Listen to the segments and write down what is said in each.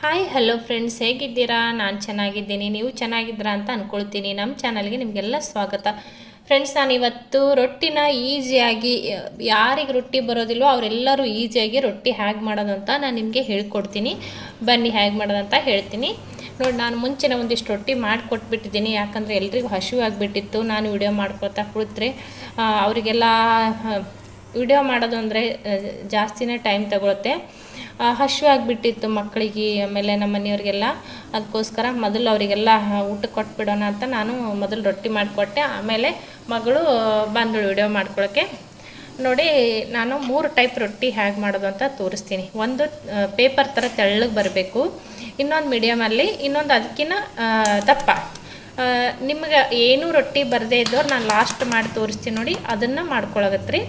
Hi hello friends ಹೇಗಿದ್ದೀರಾ? ನಾನು ಚೆನ್ನಾಗಿದ್ದೀನಿ. ನೀವು ಚೆನ್ನಾಗಿದ್ದೀರಾ ಅಂತ ಅಂದ್ಕೊಳ್ತೀನಿ ನಮ್ಮ ಚಾನಲ್ಗೆ ನಿಮಗೆಲ್ಲ ಸ್ವಾಗತ. ಫ್ರೆಂಡ್ಸ್ ನಾನು ಇವತ್ತು ರೊಟ್ಟಿನ ಈಸಿಯಾಗಿ ಯಾರಿಗೆ ರೊಟ್ಟಿ ಬರೋದಿಲ್ವೋ ಅವರೆಲ್ಲರೂ ಈಸಿಯಾಗಿ ರೊಟ್ಟಿ ಹೇಗೆ ಮಾಡೋದು ಅಂತ ನಾನು ನಿಮಗೆ ಹೇಳ್ಕೊಡ್ತೀನಿ. ಬನ್ನಿ ಹೇಗೆ ಮಾಡೋದಂತ ಹೇಳ್ತೀನಿ. ನೋಡಿ, ನಾನು ಮುಂಚೆನೇ ಒಂದಿಷ್ಟು ರೊಟ್ಟಿ ಮಾಡಿಕೊಟ್ಬಿಟ್ಟಿದ್ದೀನಿ. ಯಾಕಂದರೆ ಎಲ್ರಿಗೂ ಹಸಿವು ಆಗಿಬಿಟ್ಟಿತ್ತು. ನಾನು ವಿಡಿಯೋ ಮಾಡ್ಕೊಳ್ತಾ ಕುಳಿತ್ರೆ ಅವರಿಗೆಲ್ಲ ವಿಡಿಯೋ ಮಾಡೋದು ಅಂದರೆ ಜಾಸ್ತಿನೇ ಟೈಮ್ ತಗೊಳುತ್ತೆ. ಆಗಿಬಿಟ್ಟಿತ್ತು ಮಕ್ಕಳಿಗೆ, ಆಮೇಲೆ ನಮ್ಮ ಮನೆಯವ್ರಿಗೆಲ್ಲ. ಅದಕ್ಕೋಸ್ಕರ ಮೊದಲು ಅವರಿಗೆಲ್ಲ ಊಟ ಕೊಟ್ಬಿಡೋಣ ಅಂತ ನಾನು ಮೊದಲು ರೊಟ್ಟಿ ಮಾಡಿಕೊಟ್ಟೆ. ಆಮೇಲೆ ಮಗಳು ಬಂದಳು ವಿಡಿಯೋ ಮಾಡ್ಕೊಳ್ಳೋಕ್ಕೆ ನೋಡಿ, ನಾನು ಮೂರು ಟೈಪ್ ರೊಟ್ಟಿ ಹೇಗೆ ಮಾಡೋದು ಅಂತ ತೋರಿಸ್ತೀನಿ. ಒಂದು ಪೇಪರ್ ಥರ ತೆಳ್ಳಗೆ ಬರಬೇಕು. ಇನ್ನೊಂದು ಮೀಡಿಯಮಲ್ಲಿ, ಇನ್ನೊಂದು ಅದಕ್ಕಿಂತ ದಪ್ಪ. ನಿಮ್ಗೆ ಏನೂ ರೊಟ್ಟಿ ಬರದೇ ಇದ್ದವ್ರು ನಾನು ಲಾಸ್ಟ್ ಮಾಡಿ ತೋರಿಸ್ತೀನಿ ನೋಡಿ, ಅದನ್ನು ಮಾಡ್ಕೊಳಗತ್ರಿ.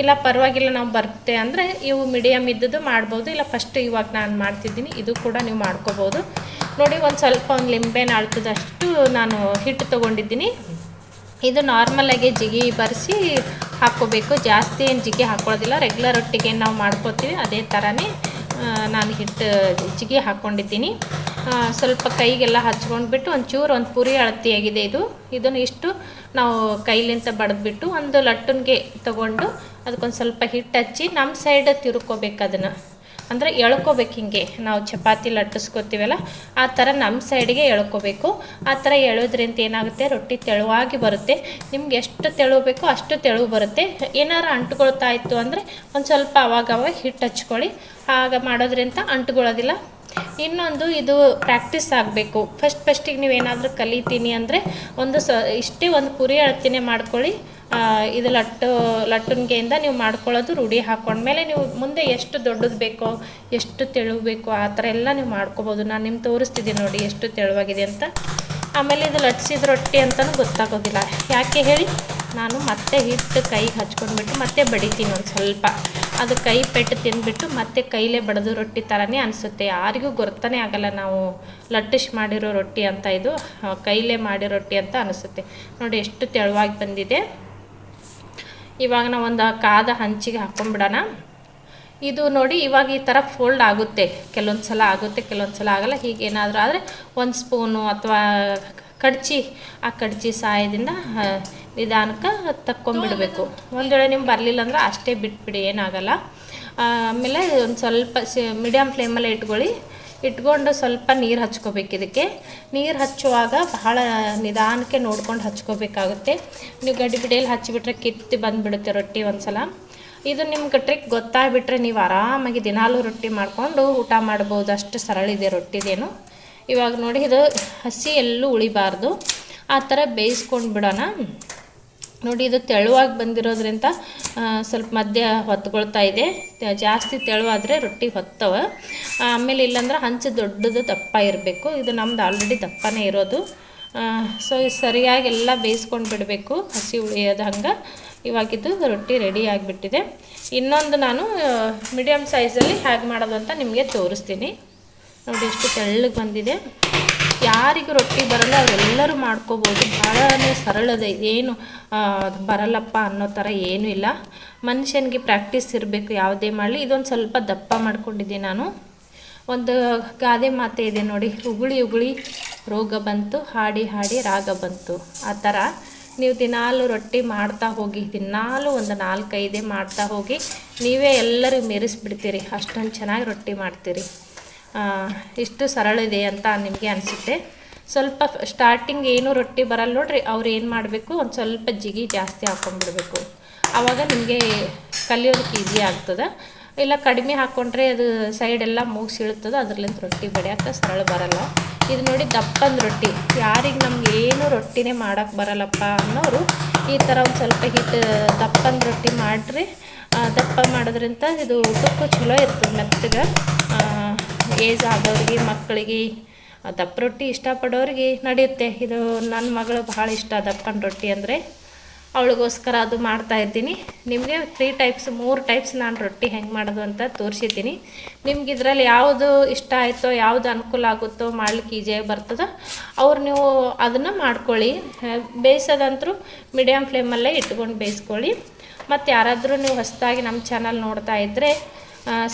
ಇಲ್ಲ ಪರವಾಗಿಲ್ಲ ನಾವು ಬರುತ್ತೆ ಅಂದರೆ ಇವು ಮೀಡಿಯಮ್ ಇದ್ದದ್ದು ಮಾಡ್ಬೋದು, ಇಲ್ಲ ಫಸ್ಟ್ ಇವಾಗ ನಾನು ಮಾಡ್ತಿದ್ದೀನಿ, ಇದು ಕೂಡ ನೀವು ಮಾಡ್ಕೋಬೋದು. ನೋಡಿ ಒಂದು ಸ್ವಲ್ಪ ಒಂದು ಲಿಂಬೆನ ಅಳ್ತದಷ್ಟು ನಾನು ಹಿಟ್ಟು ತೊಗೊಂಡಿದ್ದೀನಿ. ಇದು ನಾರ್ಮಲಾಗಿ ಜಿಗಿ ಬರೆಸಿ ಹಾಕ್ಕೋಬೇಕು. ಜಾಸ್ತಿ ಏನು ಜಿಗಿ ಹಾಕ್ಕೊಳ್ಳೋದಿಲ್ಲ ರೆಗ್ಯುಲರ್ ರೊಟ್ಟಿಗೆ ನಾವು ಮಾಡ್ಕೋತೀವಿ, ಅದೇ ಥರನೇ ನಾನು ಹಿಟ್ಟು ಜಿಗಿ ಹಾಕ್ಕೊಂಡಿದ್ದೀನಿ ಸ್ವಲ್ಪ ಕೈಗೆಲ್ಲ ಹಚ್ಕೊಂಡ್ಬಿಟ್ಟು ಒಂಚೂರು ಒಂದು ಪುರಿ ಅಳತೆಯಾಗಿದೆ ಇದು. ಇದನ್ನು ಇಷ್ಟು ನಾವು ಕೈಲಿಂದ ಬಡಿದ್ಬಿಟ್ಟು ಒಂದು ಲಟ್ಟನ್ಗೆ ತಗೊಂಡು ಅದಕ್ಕೊಂದು ಸ್ವಲ್ಪ ಹಿಟ್ಟು ಹಚ್ಚಿ ನಮ್ಮ ಸೈಡ್ ತಿರ್ಕೋಬೇಕು ಅದನ್ನು. ಅಂದರೆ ಎಳ್ಕೋಬೇಕು ಹಿಂಗೆ. ನಾವು ಚಪಾತಿ ಲಟ್ಟಿಸ್ಕೊತೀವಲ್ಲ, ಆ ಥರ ನಮ್ಮ ಸೈಡ್ಗೆ ಎಳ್ಕೋಬೇಕು. ಆ ಥರ ಎಳೋದ್ರಿಂದ ಏನಾಗುತ್ತೆ? ರೊಟ್ಟಿ ತೆಳುವಾಗಿ ಬರುತ್ತೆ. ನಿಮ್ಗೆ ಎಷ್ಟು ತೆಳು ಅಷ್ಟು ತೆಳು ಬರುತ್ತೆ. ಏನಾರು ಅಂಟ್ಕೊಳ್ತಾ ಇತ್ತು ಅಂದರೆ ಒಂದು ಸ್ವಲ್ಪ ಅವಾಗವಾಗ ಅವಾಗ ಹಿಟ್ಟು ಹಚ್ಕೊಳ್ಳಿ. ಆಗ ಮಾಡೋದ್ರಿಂದ ಅಂಟ್ಕೊಳ್ಳೋದಿಲ್ಲ. ಇನ್ನೊಂದು ಇದು ಪ್ರಾಕ್ಟೀಸ್ ಆಗಬೇಕು. ಫಸ್ಟ್ ಫಸ್ಟಿಗೆ ನೀವೇನಾದರೂ ಕಲಿತೀನಿ ಅಂದರೆ ಒಂದು ಸ, ಇಷ್ಟೇ ಒಂದು ಪುರಿ ಅಳತಿನೇ ಮಾಡ್ಕೊಳ್ಳಿ. ಇದು ಲಟ್ಟು, ಲಟ್ಟುನ್ಗೆಯಿಂದ ನೀವು ಮಾಡ್ಕೊಳ್ಳೋದು ರೂಢಿ ಹಾಕೊಂಡ್ಮೇಲೆ ನೀವು ಮುಂದೆ ಎಷ್ಟು ದೊಡ್ಡದು ಬೇಕೋ, ಎಷ್ಟು ತೆಳು ಬೇಕೋ ಆ ಥರ ಎಲ್ಲ ನೀವು ಮಾಡ್ಕೋಬೋದು. ನಾನು ನಿಮ್ಗೆ ತೋರಿಸ್ತಿದ್ದೀನಿ ನೋಡಿ ಎಷ್ಟು ತೆಳುವಾಗಿದೆ ಅಂತ. ಆಮೇಲೆ ಇದು ಲಟ್ಸಿದ ರೊಟ್ಟಿ ಅಂತಲೂ ಗೊತ್ತಾಗೋದಿಲ್ಲ. ಯಾಕೆ ಹೇಳಿ? ನಾನು ಮತ್ತೆ ಹಿಟ್ಟು ಕೈಗೆ ಹಚ್ಕೊಂಡ್ಬಿಟ್ಟು ಮತ್ತೆ ಬಡಿತೀನಿ ಒಂದು ಸ್ವಲ್ಪ. ಅದು ಕೈ ಪೆಟ್ಟು ತಿಂದ್ಬಿಟ್ಟು ಮತ್ತೆ ಕೈಲೇ ಬಡಿದು ರೊಟ್ಟಿ ಥರನೇ ಅನಿಸುತ್ತೆ. ಯಾರಿಗೂ ಗೊತ್ತಾನೇ ಆಗಲ್ಲ ನಾವು ಲಟ್ಟಿಶ್ ಮಾಡಿರೋ ರೊಟ್ಟಿ ಅಂತ ಇದು ಕೈಲೇ ಮಾಡಿರೋ ರೊಟ್ಟಿ ಅಂತ ಅನಿಸುತ್ತೆ. ನೋಡಿ ಎಷ್ಟು ತೆಳುವಾಗಿ ಬಂದಿದೆ. ಇವಾಗ ನಾವು ಒಂದು ಕಾದ ಹಂಚಿಗೆ ಹಾಕೊಂಡ್ಬಿಡೋಣ ಇದು ನೋಡಿ ಇವಾಗ ಈ ಥರ ಫೋಲ್ಡ್ ಆಗುತ್ತೆ. ಕೆಲವೊಂದು ಸಲ ಆಗುತ್ತೆ ಕೆಲವೊಂದು ಸಲ ಆಗಲ್ಲ. ಹೀಗೇನಾದರೂ ಆದರೆ ಒಂದು ಸ್ಪೂನು ಅಥವಾ ಕಡ್ಚಿ, ಆ ಕಡ್ಚಿ ಸಹಾಯದಿಂದ ನಿಧಾನಕ್ಕೆ ತಕ್ಕೊಂಬಿಡಬೇಕು. ಒಂದು ವೇಳೆ ನಿಮ್ಗೆ ಬರಲಿಲ್ಲ ಅಂದ್ರೆ ಅಷ್ಟೇ ಬಿಟ್ಬಿಡಿ, ಏನಾಗಲ್ಲ. ಆಮೇಲೆ ಒಂದು ಸ್ವಲ್ಪ ಮೀಡಿಯಮ್ ಫ್ಲೇಮಲ್ಲೇ ಇಟ್ಕೊಳ್ಳಿ. ಇಟ್ಕೊಂಡು ಸ್ವಲ್ಪ ನೀರು ಹಚ್ಕೋಬೇಕು ಇದಕ್ಕೆ. ನೀರು ಹಚ್ಚುವಾಗ ಬಹಳ ನಿಧಾನಕ್ಕೆ ನೋಡ್ಕೊಂಡು ಹಚ್ಕೋಬೇಕಾಗುತ್ತೆ. ನೀವು ಗಡಿಬಿಡಿಯಲ್ಲಿ ಹಚ್ಚಿಬಿಟ್ರೆ ಕಿತ್ತು ಬಂದುಬಿಡುತ್ತೆ ರೊಟ್ಟಿ ಒಂದ್ಸಲ. ಇದು ನಿಮ್ಗೆ ಟ್ರಿಕ್ ಗೊತ್ತಾಗ್ಬಿಟ್ರೆ ನೀವು ಆರಾಮಾಗಿ ದಿನಾಲೂ ರೊಟ್ಟಿ ಮಾಡಿಕೊಂಡು ಊಟ ಮಾಡ್ಬೋದು. ಅಷ್ಟು ಸರಳ ಇದೆ ರೊಟ್ಟಿದೇನು. ಇವಾಗ ನೋಡಿ, ಇದು ಹಸಿ ಎಲ್ಲೂ ಉಳಿಬಾರ್ದು. ಆ ಥರ ಬೇಯಿಸ್ಕೊಂಡು ಬಿಡೋಣ. ನೋಡಿ, ಇದು ತೆಳುವಾಗಿ ಬಂದಿರೋದ್ರಿಂದ ಸ್ವಲ್ಪ ಮಧ್ಯ ಹೊತ್ಕೊಳ್ತಾ ಇದೆ. ಜಾಸ್ತಿ ತೆಳುವಾದರೆ ರೊಟ್ಟಿ ಹೊತ್ತವ. ಆಮೇಲೆ ಇಲ್ಲಾಂದ್ರೆ ಹಂಚು ದೊಡ್ಡದು ದಪ್ಪ ಇರಬೇಕು. ಇದು ನಮ್ದು ಆಲ್ರೆಡಿ ದಪ್ಪನೇ ಇರೋದು. ಸೊ ಸರಿಯಾಗಿ ಎಲ್ಲ ಬೇಯಿಸ್ಕೊಂಡು ಬಿಡಬೇಕು. ಹಸಿ ಉಳಿಯೋದು ಹಂಗೆ. ಇವಾಗಿದ್ದು ರೊಟ್ಟಿ ರೆಡಿ ಆಗಿಬಿಟ್ಟಿದೆ. ಇನ್ನೊಂದು ನಾನು ಮೀಡಿಯಮ್ ಸೈಜಲ್ಲಿ ಹೇಗೆ ಮಾಡೋದು ಅಂತ ನಿಮಗೆ ತೋರಿಸ್ತೀನಿ. ನೋಡಿ ಎಷ್ಟು ತೆಳ್ಳಗೆ ಬಂದಿದೆ. ಯಾರಿಗೂ ರೊಟ್ಟಿ ಬರಲ್ಲ, ಅವರೆಲ್ಲರೂ ಮಾಡ್ಕೋಬೋದು. ಭಾಳನೇ ಸರಳದ ಏನು ಬರಲ್ಲಪ್ಪ ಅನ್ನೋ ಥರ ಏನೂ ಇಲ್ಲ. ಮನುಷ್ಯನಿಗೆ ಪ್ರಾಕ್ಟೀಸ್ ಇರಬೇಕು, ಯಾವುದೇ ಮಾಡಲಿ. ಇದೊಂದು ಸ್ವಲ್ಪ ದಪ್ಪ ಮಾಡ್ಕೊಂಡಿದ್ದೀನಿ ನಾನು. ಒಂದು ಗಾದೆ ಮಾತೆ ಇದೆ ನೋಡಿ. ಉಗುಳಿ ಉಗುಳಿ ರೋಗ ಬಂತು, ಹಾಡಿ ಹಾಡಿ ರಾಗ ಬಂತು. ಆ ಥರ ನೀವು ದಿನಾಲು ರೊಟ್ಟಿ ಮಾಡ್ತಾ ಹೋಗಿ, ದಿನಾಲು ಒಂದು ನಾಲ್ಕೈದೇ ಮಾಡ್ತಾ ಹೋಗಿ, ನೀವೇ ಎಲ್ಲರೂ ಮೆರೆಸ್ಬಿಡ್ತೀರಿ. ಅಷ್ಟೊಂದು ಚೆನ್ನಾಗಿ ರೊಟ್ಟಿ ಮಾಡ್ತೀರಿ. ಇಷ್ಟು ಸರಳ ಇದೆ ಅಂತ ನಿಮಗೆ ಅನಿಸುತ್ತೆ. ಸ್ವಲ್ಪ ಸ್ಟಾರ್ಟಿಂಗ್ ಏನು ರೊಟ್ಟಿ ಬರಲ್ಲ ನೋಡ್ರಿ, ಅವ್ರು ಏನು ಮಾಡಬೇಕು, ಒಂದು ಸ್ವಲ್ಪ ಜಿಗಿ ಜಾಸ್ತಿ ಹಾಕ್ಕೊಂಡ್ಬಿಡ್ಬೇಕು ಆವಾಗ ನಿಮಗೆ ಕಲಿಯೋದಕ್ಕೆ ಈಸಿ ಆಗ್ತದೆ. ಇಲ್ಲ ಕಡಿಮೆ ಹಾಕ್ಕೊಂಡ್ರೆ ಅದು ಸೈಡ್ ಎಲ್ಲ ಮೂಗ್ಸಿ ಇಳ್ತದೆ ಅದ್ರಲ್ಲಿಂದ ರೊಟ್ಟಿ ಬಡಿಯೋಕೆ ಸರಳ ಬರಲ್ಲ. ಇದು ನೋಡಿ ದಪ್ಪಂದು ರೊಟ್ಟಿ. ಯಾರಿಗೆ ನಮ್ಗೆ ಏನು ರೊಟ್ಟಿನೇ ಮಾಡೋಕ್ಕೆ ಬರಲ್ಲಪ್ಪ ಅನ್ನೋರು ಈ ಥರ ಒಂದು ಸ್ವಲ್ಪ ಹಿಟ್ಟು ದಪ್ಪಂದು ರೊಟ್ಟಿ ಮಾಡಿರಿ. ದಪ್ಪ ಮಾಡೋದ್ರಿಂದ ಇದು ಊಟಕ್ಕೂ ಚಲೋ ಇರ್ತದೆ ಮೆತ್ತಗೆ. ಏಜ್ ಆದವ್ರಿಗೆ, ಮಕ್ಕಳಿಗೆ, ದಪ್ಪ ರೊಟ್ಟಿ ಇಷ್ಟಪಡೋರಿಗೆ ನಡೆಯುತ್ತೆ. ಇದು ನನ್ನ ಮಗಳು ಭಾಳ ಇಷ್ಟ ದಪ್ಪನ ರೊಟ್ಟಿ ಅಂದರೆ. ಅವಳಿಗೋಸ್ಕರ ಅದು ಮಾಡ್ತಾ ಇದ್ದೀನಿ ನಿಮಗೆ ತ್ರೀ ಟೈಪ್ಸ್ ಮೂರು ಟೈಪ್ಸ್ ನಾನು ರೊಟ್ಟಿ ಹೆಂಗೆ ಮಾಡೋದು ಅಂತ ತೋರಿಸಿದ್ದೀನಿ ನಿಮ್ಗೆ ಇದರಲ್ಲಿ ಯಾವುದು ಇಷ್ಟ ಆಯಿತೋ, ಯಾವುದು ಅನುಕೂಲ ಆಗುತ್ತೋ, ಮಾಡ್ಲಿಕ್ಕೆ ಈಜಿಯಾಗಿ ಬರ್ತದೋ, ಅವ್ರು ನೀವು ಅದನ್ನು ಮಾಡ್ಕೊಳ್ಳಿ. ಬೇಯಿಸೋದಂತರೂ ಮೀಡಿಯಮ್ ಫ್ಲೇಮಲ್ಲೇ ಇಟ್ಕೊಂಡು ಬೇಯಿಸ್ಕೊಳ್ಳಿ. ಮತ್ತು ಯಾರಾದರೂ ನೀವು ಹೊಸದಾಗಿ ನಮ್ಮ ಚಾನಲ್ ನೋಡ್ತಾ ಇದ್ದರೆ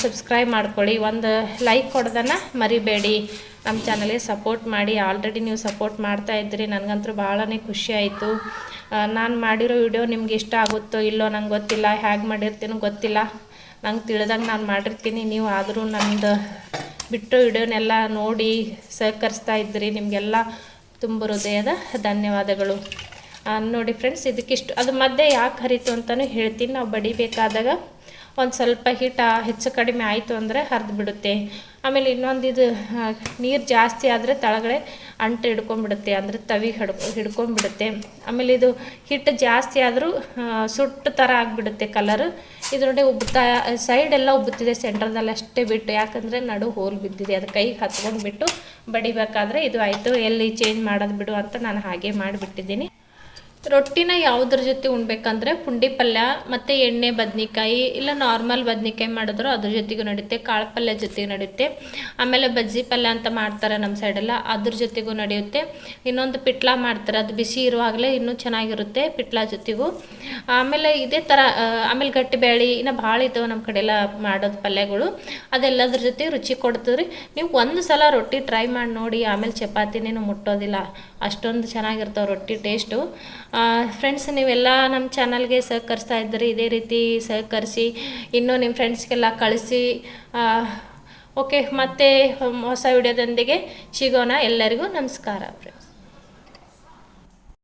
ಸಬ್ಸ್ಕ್ರೈಬ್ ಮಾಡ್ಕೊಳ್ಳಿ. ಒಂದು ಲೈಕ್ ಕೊಡೋದನ್ನು ಮರಿಬೇಡಿ. ನಮ್ಮ ಚಾನಲಿಗೆ ಸಪೋರ್ಟ್ ಮಾಡಿ. ಆಲ್ರೆಡಿ ನೀವು ಸಪೋರ್ಟ್ ಮಾಡ್ತಾ ಇದ್ರಿ ನನಗಂತೂ ಭಾಳನೇ ಖುಷಿ ಆಯಿತು. ನಾನು ಮಾಡಿರೋ ವಿಡಿಯೋ ನಿಮ್ಗೆ ಇಷ್ಟ ಆಗುತ್ತೋ ಇಲ್ಲೋ ನಂಗೆ ಗೊತ್ತಿಲ್ಲ. ಹೇಗೆ ಮಾಡಿರ್ತೀನೋ ಗೊತ್ತಿಲ್ಲ. ನಂಗೆ ತಿಳಿದಂಗೆ ನಾನು ಮಾಡಿರ್ತೀನಿ. ನೀವು ಆದರೂ ನಂದು ಬಿಟ್ಟು ವಿಡಿಯೋನೆಲ್ಲ ನೋಡಿ ಸಹಕರಿಸ್ತಾ ಇದ್ರಿ ನಿಮಗೆಲ್ಲ ತುಂಬ ಹೃದಯದ ಧನ್ಯವಾದಗಳು. ನೋಡಿ ಫ್ರೆಂಡ್ಸ್ ಇದಕ್ಕಿಷ್ಟು ಅದು ಮಧ್ಯೆ ಯಾಕೆ ಹರಿತು ಅಂತಲೂ ಹೇಳ್ತೀನಿ. ನಾವು ಬಡಿಬೇಕಾದಾಗ ಒಂದು ಸ್ವಲ್ಪ ಹಿಟ್ಟು ಹೆಚ್ಚು ಕಡಿಮೆ ಆಯಿತು ಅಂದರೆ ಹರಿದು ಬಿಡುತ್ತೆ. ಆಮೇಲೆ ಇನ್ನೊಂದು ಇದು ನೀರು ಜಾಸ್ತಿ ಆದರೆ ತಳಗಡೆ ಅಂಟು ಹಿಡ್ಕೊಂಬಿಡುತ್ತೆ ಅಂದರೆ ತವಿ ಹಿಡ್ಕೊ ಹಿಡ್ಕೊಂಬಿಡುತ್ತೆ ಆಮೇಲೆ ಇದು ಹಿಟ್ಟು ಜಾಸ್ತಿ ಆದರೂ ಸುಟ್ಟು ಥರ ಆಗಿಬಿಡುತ್ತೆ ಕಲರು ಇದು ನೋಡಿ ಉಬ್ಬುತ್ತಾ ಸೈಡ್ ಎಲ್ಲ ಉಬ್ಬುತ್ತಿದೆ ಸೆಂಟ್ರದಲ್ಲಿ ಅಷ್ಟೇ ಬಿಟ್ಟು, ಯಾಕಂದರೆ ನಡು ಹೋಲ್ ಬಿದ್ದಿದೆ, ಅದು ಕೈಗೆ ಹತ್ಕೊಂಡು ಬಿಟ್ಟು ಬಡಿಬೇಕಾದ್ರೆ ಇದು ಆಯಿತು. ಎಲ್ಲಿ ಚೇಂಜ್ ಮಾಡೋದು ಬಿಡು ಅಂತ ನಾನು ಹಾಗೆ ಮಾಡಿಬಿಟ್ಟಿದ್ದೀನಿ. ರೊಟ್ಟಿನ ಯಾವುದ್ರ ಜೊತೆ ಉಣ್ಬೇಕಂದ್ರೆ ಪುಂಡಿ ಪಲ್ಯ ಮತ್ತು ಎಣ್ಣೆ, ಬದ್ನಿಕಾಯಿ ಇಲ್ಲ ನಾರ್ಮಲ್ ಬದ್ನಿಕಾಯಿ ಮಾಡಿದ್ರು ಅದ್ರ ಜೊತೆಗೂ ನಡೆಯುತ್ತೆ ಕಾಳು ಪಲ್ಯ ಜೊತೆಗೆ ನಡೆಯುತ್ತೆ ಆಮೇಲೆ ಬಜ್ಜಿ ಪಲ್ಯ ಅಂತ ಮಾಡ್ತಾರೆ ನಮ್ಮ ಸೈಡೆಲ್ಲ ಅದ್ರ ಜೊತೆಗೂ ನಡೆಯುತ್ತೆ. ಇನ್ನೊಂದು ಪಿಟ್ಲ ಮಾಡ್ತಾರೆ, ಅದು ಬಿಸಿ ಇರುವಾಗಲೇ ಇನ್ನೂ ಚೆನ್ನಾಗಿರುತ್ತೆ ಪಿಟ್ಲ ಜೊತೆಗೂ. ಆಮೇಲೆ ಇದೇ ಥರ ಆಮೇಲೆ ಗಟ್ಟಿ ಬೇಳೆ ಇನ್ನು ಭಾಳ ಇದ್ದಾವೆ ನಮ್ಮ ಕಡೆ ಎಲ್ಲ ಮಾಡೋದು ಪಲ್ಯಗಳು. ಅದೆಲ್ಲದ್ರ ಜೊತೆ ರುಚಿ ಕೊಡ್ತದ್ರಿ ನೀವು ಒಂದು ಸಲ ರೊಟ್ಟಿ ಟ್ರೈ ಮಾಡಿ ನೋಡಿ, ಆಮೇಲೆ ಚಪಾತಿನೇನು ಮುಟ್ಟೋದಿಲ್ಲ. ಅಷ್ಟೊಂದು ಚೆನ್ನಾಗಿರ್ತಾವೆ ರೊಟ್ಟಿ ಟೇಸ್ಟು ಫ್ರೆಂಡ್ಸ್ ನೀವೆಲ್ಲ ನಮ್ಮ ಚಾನಲ್ಗೆ ಸಹಕರಿಸ್ತಾ ಇದ್ದರೆ. ಇದೇ ರೀತಿ ಸಹಕರಿಸಿ, ಇನ್ನೂ ನಿಮ್ಮ ಫ್ರೆಂಡ್ಸ್ಗೆಲ್ಲ ಕಳಿಸಿ ಓಕೆ ಮತ್ತೆ ಹೊಸ ವಿಡಿಯೋದೊಂದಿಗೆ ಸಿಗೋಣ. ಎಲ್ಲರಿಗೂ ನಮಸ್ಕಾರ ಫ್ರೆಂಡ್ಸ್